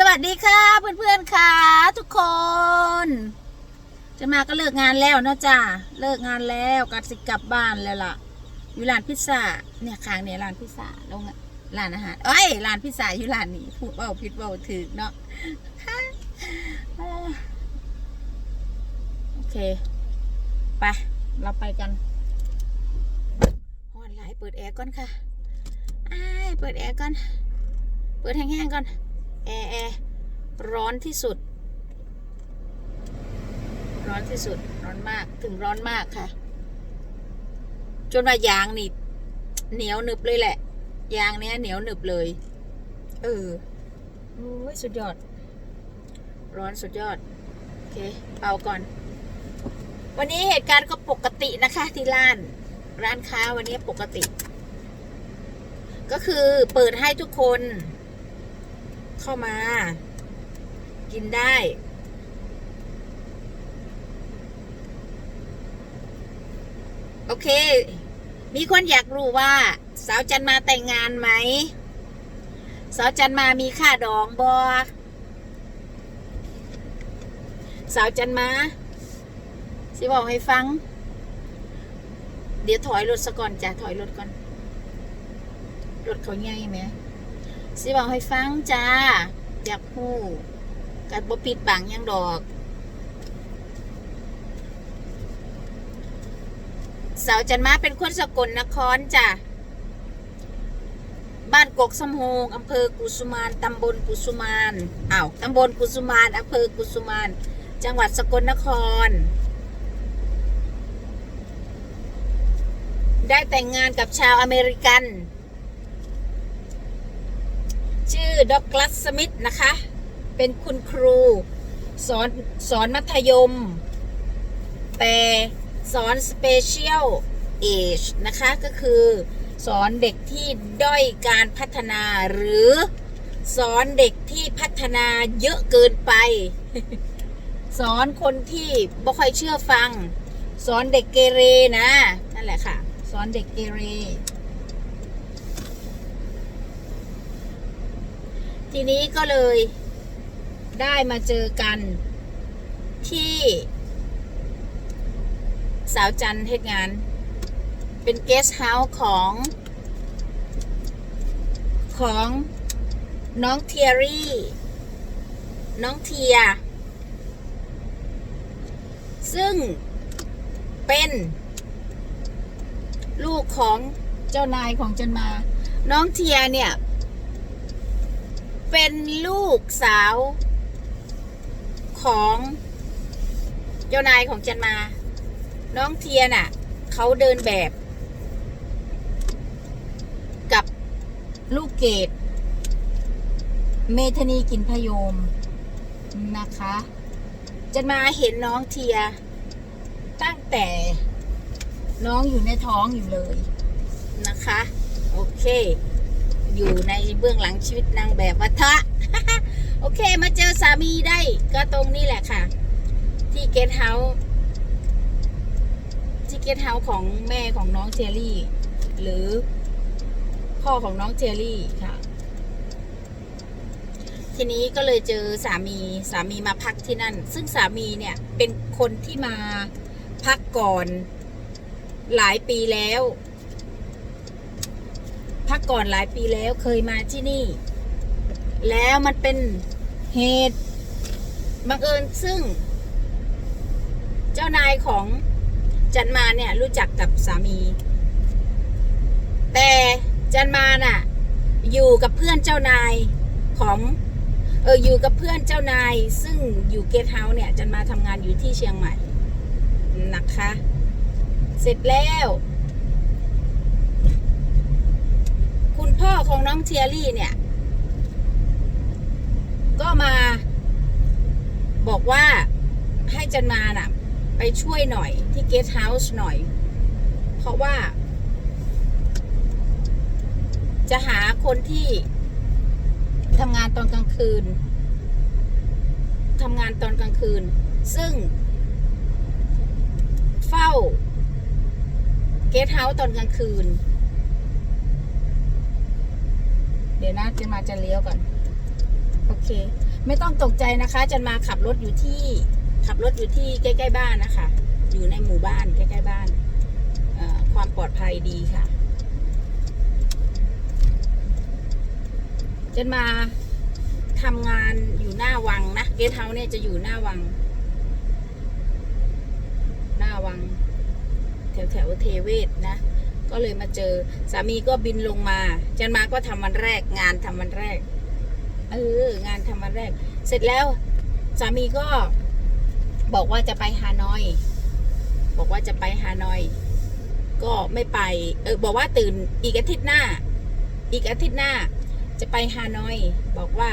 สวัสดีค่ะเพื่อนๆค่ะ ทุกคน จะมาก็เลิกงานแล้วเนาะจ้าเลิกงานแล้วก็สิกลับบ้านแล้วล่ะ อยู่ร้านพิซซ่าเนี่ยข้างเนี่ยร้านพิซซ่าลงร้านอาหารเอ้ยร้านพิซซ่าอยู่ร้านนี้พูดเว่าผิดเว่าถือเนาะโอเคไปเราไปกันฮอนไลน์เปิดแอร์ก่อนค่ะไอ้เปิดแอร์ก่อน เปิดแห้งๆก่อน แอร์แอร์ร้อนที่สุด ร้อนที่สุด ร้อนมาก ถึงร้อนมากค่ะ จนว่ายางนี่ เหนียวหนึบเลยแหละ ยางเนี้ยเหนียวหนึบเลย เออโอ้ยสุดยอด ร้อนสุดยอด โอเค เป่าก่อน วันนี้เหตุการณ์ก็ปกตินะคะ ที่ร้าน ร้านค้าวันนี้ปกติ ก็คือเปิดให้ทุกคน เข้ามา กินได้ โอเค มีคนอยากรู้ว่า สาวจันมาแต่งงานไหม สาวจันมามีค่าดองบอสาวจันมาสิบอกให้ฟัง เดี๋ยวถอยรถสะก่อนจ้ะถอยรถก่อน รถเขาใหญ่ไหม สิบอกให้ฟังจ้า อยากพูดกับบปิดบังยังดอก สาวจันมาเป็นคนสกลนครจ้ะบ้านกกสมโฮงอำเภอกุสุมานตำบลกุสุมานอ้าวตำบลกุสุมานอำเภอกุสุมาน จังหวัดสกลนคร ได้แต่งงานกับชาวอเมริกัน ชื่ อด็อกลัสสมิธนะคะ เป็นคุณครูสอนสอนมัธยม แต่สอนสเปเชียลเอจนะคะก็คือสอนเด็กที่ด้อยการพัฒนาหรือสอนเด็กที่พัฒนาเยอะเกินไป สอนคนที่บ่ค่อยเชื่อฟัง สอนเด็กเกเรนะนั่นแหละค่ะ สอนเด็กเกเร ทีนี้ก็เลยได้มาเจอกันที่ สาวจันทร์เทศงาน เป็นเกสต์เฮาส์ของ ของน้องเทียรี่ น้องเทีย ซึ่งเป็นลูกของเจ้านายของจันมา น้องเทียเนี่ย เป็นลูกสาวของเจ้านายของจันมา น้องเทียน่ะ เขาเดินแบบ กับลูกเกดเมธนีกินพยมนะคะ จันมาเห็นน้องเทีย ตั้งแต่น้องอยู่ในท้องอยู่เลยนะคะ โอเค อยู่ในเบื้องหลังชีวิตนางแบบวัฒะโอเค มาเจอสามีได้ก็ตรงนี้แหละค่ะ ที่เกสเฮาส์ที่เกสเฮาส์ของแม่ของน้องเจอรี่ หรือพ่อของน้องเจอรี่ค่ะ ทีนี้ก็เลยเจอสามีสามีมาพักที่นั่น ซึ่งสามีเนี่ยเป็นคนที่มาพักก่อนหลายปีแล้ว พักก่อนหลายปีแล้วเคยมาที่นี่ แล้วมันเป็นเหตุบังเอิญซึ่ง เจ้านายของจันมาเนี่ยรู้จักกับสามี แต่จันมาน่ะ อยู่กับเพื่อนเจ้านายของเอออยู่กับเพื่อนเจ้านาย ซึ่งอยู่เกสเฮาส์เนี่ยจันมาทำงานอยู่ที่เชียงใหม่นะคะ เสร็จแล้ว คุณพ่อของน้องเทียรี่เนี่ย ก็มา บอกว่าให้จันมาน่ะ ไปช่วยหน่อยที่เกสต์เฮาส์หน่อย เพราะว่า จะหาคนที่ทำงานตอนกลางคืนทำงานตอนกลางคืน ซึ่ง เฝ้า เกสต์เฮาส์ตอนกลางคืน เดี๋ยวนะจะมาจะเลี้ยวก่อน โอเค ไม่ต้องตกใจนะคะจันมาขับรถอยู่ที่ ขับรถอยู่ที่ใกล้ ๆ บ้านนะคะ อยู่ในหมู่บ้านใกล้ๆบ้านความปลอดภัยดีค่ะจันมาทำงานอยู่หน้าวังนะเกสเฮาเนี่ยจะอยู่หน้าวัง หน้าวัง แถวแถวเทเวศนะ ก็เลยมาเจอ สามีก็บินลงมาจันมาก็ทำวันแรก งานทำวันแรก เอองานทำวันแรก เสร็จแล้ว สามีก็บอกว่าจะไปฮานอย บอกว่าจะไปฮานอย ก็ไม่ไป เออ บอกว่าตื่นอีกอาทิตย์หน้า อีกอาทิตย์หน้า จะไปฮานอย บอกว่า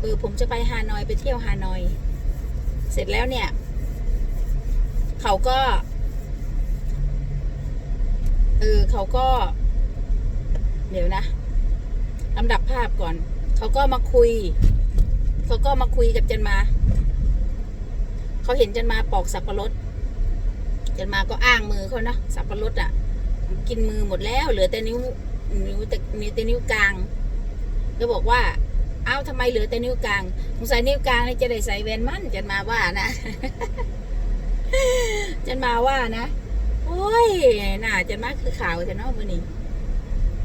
เออผมจะไปฮานอยไปเที่ยวฮานอย เสร็จแล้วเนี่ย เขาก็ เออเขาก็ เดี๋ยวนะลำดับภาพก่อน เขาก็มาคุย เขาก็มาคุยกับจันมา เขาเห็นจันมาปอกสับปะรดจันมาก็อ้างมือเขาเนาะสับปะรดอะ กินมือหมดแล้ว เหลือแต่นิ้ว นิ้วแต่นิ้วแต่นิ้วกลางก็บอกว่าเอ้าทำไมเหลือแต่นิ้วกลางสงสัยนิ้วกลางนี่จะได้ใส่แว่นมั่นจันมาว่านะจันมาว่านะ โอ้ยน่าจันมากคือข่าวจะเนอกมือนี่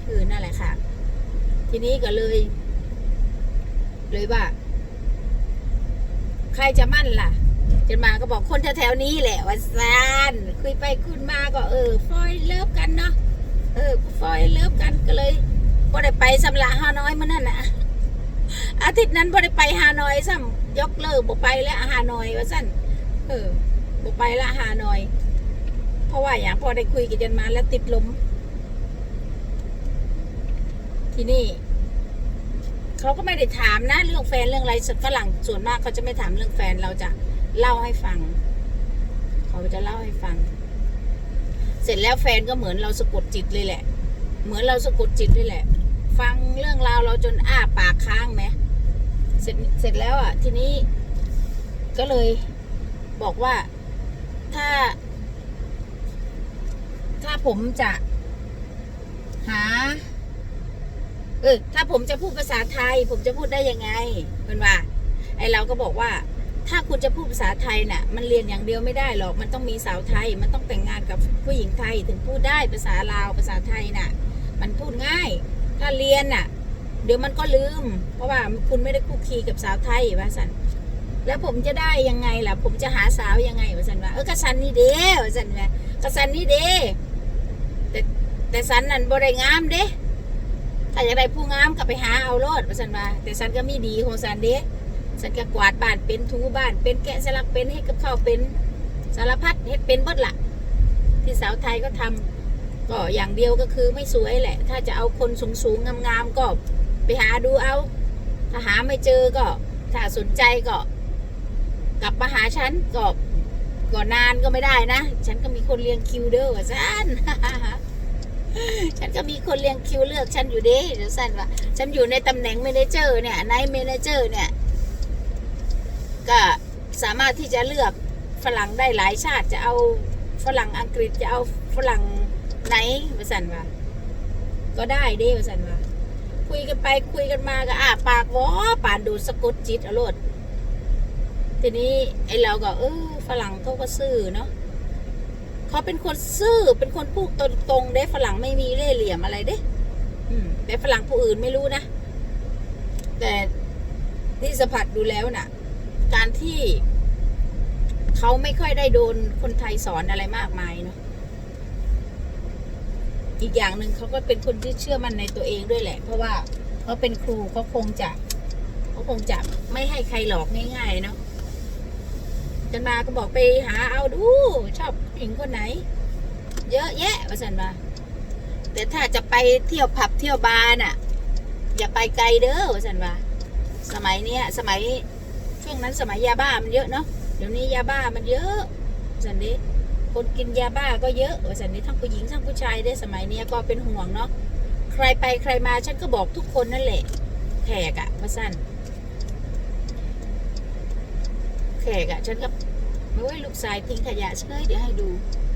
คือนั่นแหละค่ะ ทีนี้ก็เลย เลยว่า ใครจะมั่นล่ะจันมาก็บอกคนแถวๆนี้แหละว่าซานคุยไปคุยมาก็ เออฟอยเลิฟกันเนาะเออฟอยเลิฟกันก็เลยบ่ได้ไปสำละฮานอยมื่อนั่นนะอาทิตย์นั้นบ่ได้ไปฮานอยซ้ำยกเลิกบ่ไปแล้วฮานอยว่าสั้นเออบ่ไปละฮานอย ราะว่าอย่างพอได้คุยกับจันมาแล้วติดลม ที่นี่เขาก็ไม่ได้ถามนะ เรื่องแฟนเรื่องอะไรฝรั่งส่วนมากเขาจะไม่ถามเรื่องแฟนเราจะเล่าให้ฟัง เขาจะเล่าให้ฟัง เสร็จแล้วแฟนก็เหมือนเราสะกดจิตเลยแหละ เหมือนเราสะกดจิตเลยแหละ ฟังเรื่องราวเราจนอ้าปากค้างไหมเสร็จเสร็จแล้วอะ ทีนี้ก็เลยบอกว่าถ้าาผมจะหา เออถ้าผมจะพูดภาษาไทย ผมจะพูดได้ยังไงเพื่อนว่า ไอเราก็บอกว่า ถ้าคุณจะพูดภาษาไทยน่ะ มันเรียนอย่างเดียวไม่ได้หรอก มันต้องมีสาวไทย มันต้องแต่งงานกับผู้หญิงไทย ถึงพูดได้ภาษาลาวภาษาไทยน่ะ มันพูดง่าย ถ้าเรียนน่ะ เดี๋ยวมันก็ลืม เพราะว่าคุณไม่ได้คุกคีกับสาวไทยว่าสันแล้วผมจะได้ยังไงล่ะ ผมจะหาสาวยังไงว่าสันว่าเออกระสันนี่เด้ว่าสันว่ากระสันนี่เด้ แต่แต่สันนั่นบ่ได้งามเด้ถ้าอยากได้ผู้งามก็ไปหาเอาโลดว่าสันว่าแต่สันก็มีดีของสันเด้สันก็กวาดบ้านเป็นถูบ้านเป็นแกะสลักเป็นให้กับข้าวเป็นสารพัดเฮ็ดเป็นเบิดละที่สาวไทยก็ทำก็อย่างเดียวก็คือไม่สวยแหละ ถ้าจะเอาคนสูงสูงๆงามๆก็ไปหาดูเอา ถ้าหาไม่เจอก็ ถ้าสนใจก็ กลับมาหาฉันก็ก็นานก็ไม่ได้นะ ฉันก็มีคนเลี้ยงคิวเด้อว่าซัน ฉันก็มีคนเลี้ยงคิวเลือกฉันอยู่ด้เดี๋ยวสั้นว่า ฉันอยู่ในตำแหน่งเมเนเจอร์เนี่ยในเมเนเจอร์เนี่ย ก็สามารถที่จะเลือกฝรั่งได้หลายชาติจะเอาฝรั่งอังกฤษจะเอาฝรั่งไหนว่าสันว่าก็ได้ด้ว่าสันว่าคุยกันไปคุยกันมาก็อาปากวอป่านดูสะกดจิตอรรถทีนี้ไอเราก็เออฝรั่งเขาก็ซื่อเนาะ เขาเป็นคนซื่อเป็นคนพูดตรงๆเด้ฝรั่งไม่มีเล่ห์เหลี่ยมอะไรเด้แต่ฝรั่งผู้อื่นไม่รู้นะ แต่ที่สัมผัสดูแล้วน่ะ การที่เขาไม่ค่อยได้โดนคนไทยสอนอะไรมากมายเนาะอีกอย่างหนึ่งเขาก็เป็นคนที่เชื่อมั่นในตัวเองด้วยแหละ เพราะว่าเขาเป็นครูเขาคงจะเขาคงจะไม่ให้ใครหลอกง่ายๆเนาะจันมาก็บอกไปหาเอาดูชอบ ญิงคนไหน เยอะแยะว่าสันมาแต่ถ้าจะไปเที่ยวผับเที่ยวบาร์น่ะ อย่าไปไกลเด้อว่าสันว่าสมัยเนี้ยสมัยช่วงนั้นสมัยยาบ้ามันเยอะเนาะเดี๋ยวนี้ยาบ้ามันเยอะสันเดคนกินยาบ้าก็เยอะว่าสันนี้ทั้งผู้หญิงทั้งผู้ชายได้สมัยเนี้ยก็เป็นห่วงเนาะใครไปใครมาฉันก็บอกทุกคนนั่นแหละแขกอะว่าสั้นแขกอะฉันก็ ไม่ว่าลูกชายทิ้งขยะเฉยเดี๋ยวให้ดู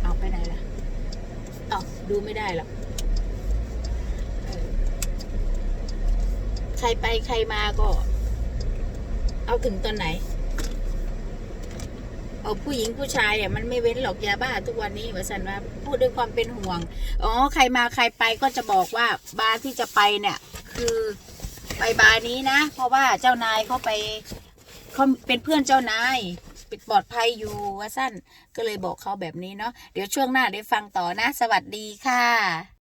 เอาไปไหนล่ะเอาดูไม่ได้หรอกใครไปใครมาก็ เอาถึงตอนไหน เอาผู้หญิงผู้ชายอะมันไม่เว้นหรอกยาบ้า ทุกวันนี้วสันว่าพูดด้วยความเป็นห่วง อ๋อ ใครมาใครไปก็จะบอกว่าบาร์ที่จะไปเนี่ย คือไปบาร์นี้นะ เพราะว่าเจ้านายเขาไปเขาเป็นเพื่อนเจ้านาย ปิดปลอดภัยอยู่ว่าสั้นก็เลยบอกเขาแบบนี้เนาะเดี๋ยวช่วงหน้าได้ฟังต่อนะ สวัสดีค่ะ